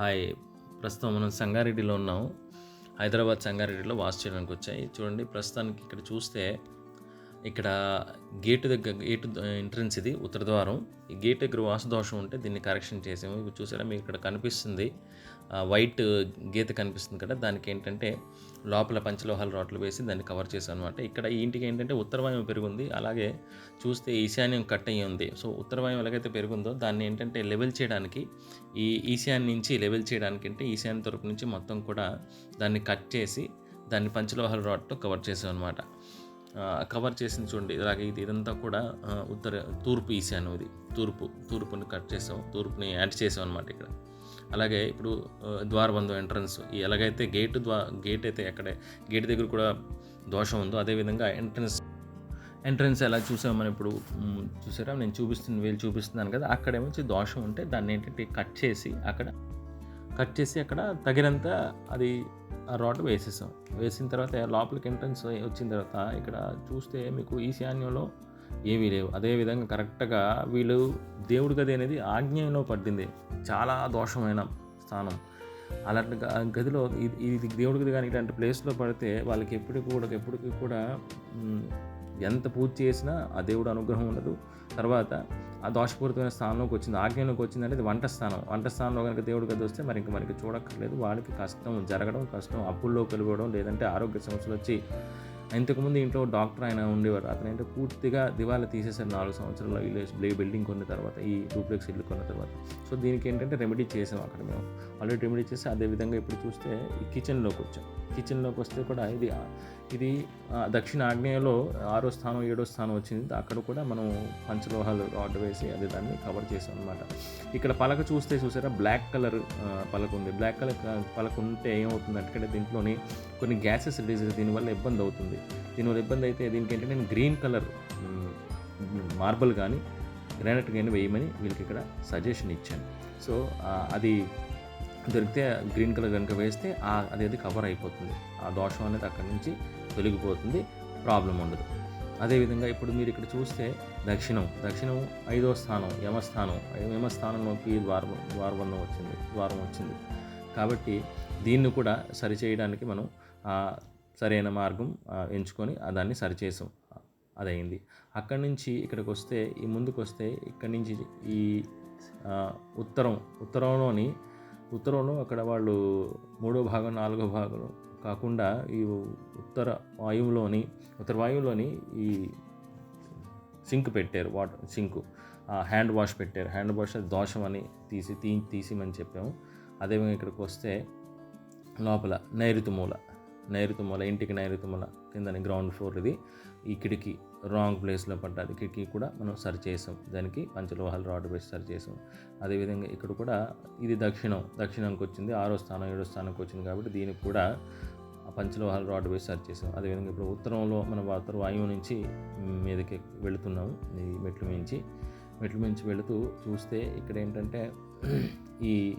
Hi. ప్రస్తుతం మనం సంగారెడ్డిలో ఉన్నాం. హైదరాబాద్ సంగారెడ్డిలో వాసు చేయడానికి వచ్చాయి. చూడండి ప్రస్తుతానికి ఇక్కడ చూస్తే ఇక్కడ గేటు దగ్గర గేటు ఎంట్రన్స్ ఇది ఉత్తర ద్వారం. ఈ గేట్ దగ్గర వాసు దోషం ఉంటే దీన్ని కరెక్షన్ చేసాము. ఇప్పుడు చూసారా? మీకు ఇక్కడ కనిపిస్తుంది. వైట్ గీత కనిపిస్తుంది కదా దానికి ఏంటంటే లోపల పంచలోహాల రాట్లు వేసి దాన్ని కవర్ చేసాం అనమాట ఇక్కడ ఈ ఇంటికి ఏంటంటే ఉత్తరవాయువు పెరుగుంది అలాగే చూస్తే ఈశాన్యం కట్ అయ్యి ఉంది. సో ఉత్తరవాయువు ఎలాగైతే పెరుగుందో దాన్ని ఏంటంటే లెవెల్ చేయడానికి ఈ ఈశాన్యం నుంచి లెవెల్ చేయడానికి అంటే ఈశాన్య తరపు నుంచి మొత్తం కూడా దాన్ని కట్ చేసి దాన్ని పంచలోహాల రాడ్తో కవర్ చేసాం అనమాట కవర్ చేసింది చూడండి. ఇలాగే ఇది ఇదంతా కూడా ఉత్తర తూర్పు ఈశాన్యం ఇది. తూర్పు తూర్పుని కట్ చేసాం. తూర్పుని యాడ్ చేసాం అనమాట ఇక్కడ. అలాగే ఇప్పుడు ద్వారబంధం ఎంట్రన్స్ ఈ ఎలాగైతే గేట్ ద్వా గేట్ అయితే ఎక్కడే గేట్ దగ్గర కూడా దోషం ఉందో అదేవిధంగా ఎంట్రన్స్ ఎంట్రన్స్ ఎలా చూసామని ఇప్పుడు? చూసారా? నేను చూపిస్తుంది వీళ్ళు చూపిస్తున్నాను కదా అక్కడేమో ఏమొచ్చి దోషం ఉంటే దాన్ని ఏంటంటే కట్ చేసి అక్కడ కట్ చేసి అక్కడ తగినంత అది రాడ్ వేసేసాం. వేసిన తర్వాత లోపలికి ఎంట్రన్స్ వచ్చిన తర్వాత ఇక్కడ చూస్తే మీకు ఈశాన్యంలో ఏమీ లేవు. అదేవిధంగా కరెక్ట్గా వీళ్ళు దేవుడి గది అనేది ఆగ్నేయంలో పడింది. చాలా దోషమైన స్థానం. అలాంటి గదిలో ఇది ఇది దేవుడి గది కానీ ఇలాంటి ప్లేస్లో పడితే వాళ్ళకి ఎప్పటికి కూడా ఎప్పటికీ కూడా ఎంత పూజ చేసినా ఆ దేవుడు అనుగ్రహం ఉండదు. తర్వాత ఆ దోషపూరితమైన స్థానంలోకి వచ్చింది ఆజ్ఞలోకి వచ్చింది అంటే ఇది వంట స్థానం. వంట స్థానంలో కనుక దేవుడు గది వస్తే మరి ఇంక మనకి చూడక్కర్లేదు. వాడికి కష్టం జరగడం కష్టం అప్పుల్లో కలిగడం లేదంటే ఆరోగ్య సమస్యలు వచ్చి ఇంతకుముందు ఇంట్లో డాక్టర్ ఆయన ఉండేవారు. అతను ఏంటో పూర్తిగా దివాలా తీసేశారు నాలుగు సంవత్సరాలు ఇల్లు బ్లే బిల్డింగ్ కొన్న తర్వాత ఈ డూప్లెక్స్ ఇల్లు కొన్న తర్వాత. సో దీనికి ఏంటంటే రెమెడీ చేసాం అక్కడ మేము. ఆల్రెడీ రెమెడీ చేసి అదే విధంగా ఇప్పుడు చూస్తే ఈ కిచెన్లోకి వచ్చాం. కిచెన్లోకి వస్తే కూడా ఇది ఇది దక్షిణ ఆగ్నేయలో ఆరో స్థానం ఏడో స్థానం వచ్చింది. అక్కడ కూడా మనం పంచలోహాలు రాడ్ వేసి అది దాన్ని కవర్ చేసాం అనమాట ఇక్కడ పలక చూస్తే చూసారా? బ్లాక్ కలర్ పలక ఉంది. బ్లాక్ కలర్ పలక ఉంటే ఏమవుతుంది అంటే దీంట్లోని కొన్ని గ్యాసెస్ రిలీజ్ దీనివల్ల ఇబ్బంది అవుతుంది. దీనివల్ల ఇబ్బంది అయితే దీనికంటే నేను గ్రీన్ కలర్ మార్బల్ కానీ గ్రానైట్ కానీ వేయమని వీళ్ళకి ఇక్కడ సజెషన్ ఇచ్చాను. సో అది దొరికితే గ్రీన్ కలర్ కనుక వేస్తే అది అదేది కవర్ అయిపోతుంది. ఆ దోషం అనేది అక్కడి నుంచి తొలగిపోతుంది ప్రాబ్లం ఉండదు. అదేవిధంగా ఇప్పుడు మీరు ఇక్కడ చూస్తే దక్షిణం దక్షిణం ఐదో స్థానం యమస్థానం యమస్థానంలోకి ద్వారం ద్వారబంధం వచ్చింది ద్వారం వచ్చింది. కాబట్టి దీన్ని కూడా సరిచేయడానికి మనం సరైన మార్గం ఎంచుకొని దాన్ని సరిచేసాం. అదయింది. అక్కడి నుంచి ఇక్కడికి వస్తే ఈ ముందుకు వస్తే ఇక్కడి నుంచి ఈ ఉత్తరం ఉత్తరంలోని ఉత్తరంలో అక్కడ వాళ్ళు మూడో భాగం నాలుగో భాగం కాకుండా ఈ ఉత్తర వాయువులోని ఉత్తర వాయువులోని ఈ సింక్ పెట్టారు వాటర్ సింకు. హ్యాండ్ వాష్ పెట్టారు. హ్యాండ్ వాష్ దోషం అని తీసి తీ తీసిమని చెప్పాము. అదేవిధంగా ఇక్కడికి వస్తే లోపల నైరుతి మూల. నైరుతుమల ఇంటికి నైరుతుమల కిందని గ్రౌండ్ ఫ్లోర్ ఇది. ఈ కిటికీ రాంగ్ ప్లేస్లో పడ్డది. కిటికీ కూడా మనం సరి చేసాం. దానికి పంచలోహాలు రాడ్ వేసి సరి చేసాం. అదేవిధంగా ఇక్కడ కూడా ఇది దక్షిణం. దక్షిణంకి వచ్చింది. ఆరో స్థానం ఏడో స్థానంకి వచ్చింది కాబట్టి దీనికి కూడా పంచలోహాలు రాడ్ వేసి సరి చేసాం. అదేవిధంగా ఇప్పుడు ఉత్తరంలో మన వాయువు నుంచి మీదకి వెళుతున్నాము. ఈ మెట్ల మించి. మెట్ల మించి వెళుతూ చూస్తే ఇక్కడ ఏంటంటే ఈ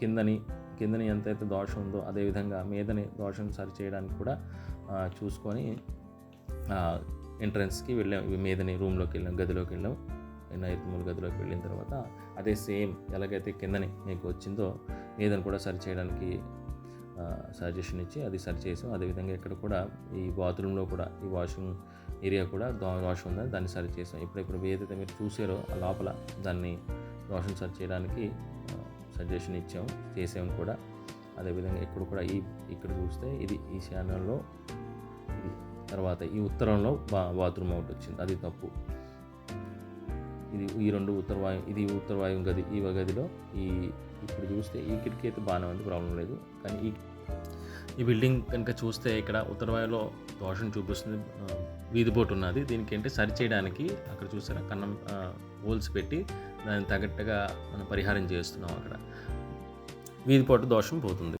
కిందని కిందన ఎంతైతే దోషం ఉందో అదేవిధంగా మీదని దోషం సరి చేయడానికి కూడా చూసుకొని ఎంట్రన్స్కి వెళ్ళాం. మీదని రూమ్లోకి వెళ్ళాం గదిలోకి వెళ్ళాం. నైరుమూల గదిలోకి వెళ్ళిన తర్వాత అదే సేమ్ ఎలాగైతే కిందని మీకు వచ్చిందో మీదని కూడా సరి చేయడానికి సజెషన్ ఇచ్చి అది సరి చేసాం. అదేవిధంగా ఇక్కడ కూడా ఈ బాత్రూంలో కూడా ఈ వాషింగ్ ఏరియా కూడా దో దోషం ఉందని దాన్ని సరి చేసాం. ఇప్పుడు ఇప్పుడు ఏదైతే మీరు చూసారో ఆ లోపల దాన్ని దోషం సరి చేయడానికి సజెషన్ ఇచ్చాం చేసాము కూడా. అదేవిధంగా ఇక్కడ కూడా ఈ ఇక్కడ చూస్తే ఇది ఈ ఛానల్లో ఇది తర్వాత ఈ ఉత్తరంలో బా బాత్రూమ్ అవుట్ వచ్చింది. అది తప్పు. ఇది ఈ రెండు ఉత్తర వాయు ఇది ఉత్తర వాయువు గది ఈ గదిలో ఈ ఇప్పుడు చూస్తే ఈ కిటికీ అయితే బాగానే ఉంది ప్రాబ్లం లేదు. కానీ ఈ ఈ బిల్డింగ్ కనుక చూస్తే ఇక్కడ ఉత్తరవాయులో దోషం చూపిస్తుంది. వీధి బోట్ ఉన్నది. దీనికి ఏంటి? సరి చేయడానికి అక్కడ చూసారా? కన్నం హోల్స్ పెట్టి దానికి తగ్గట్టుగా మనం పరిహారం చేస్తున్నాం అక్కడ. వీధి పోటు దోషం పోతుంది.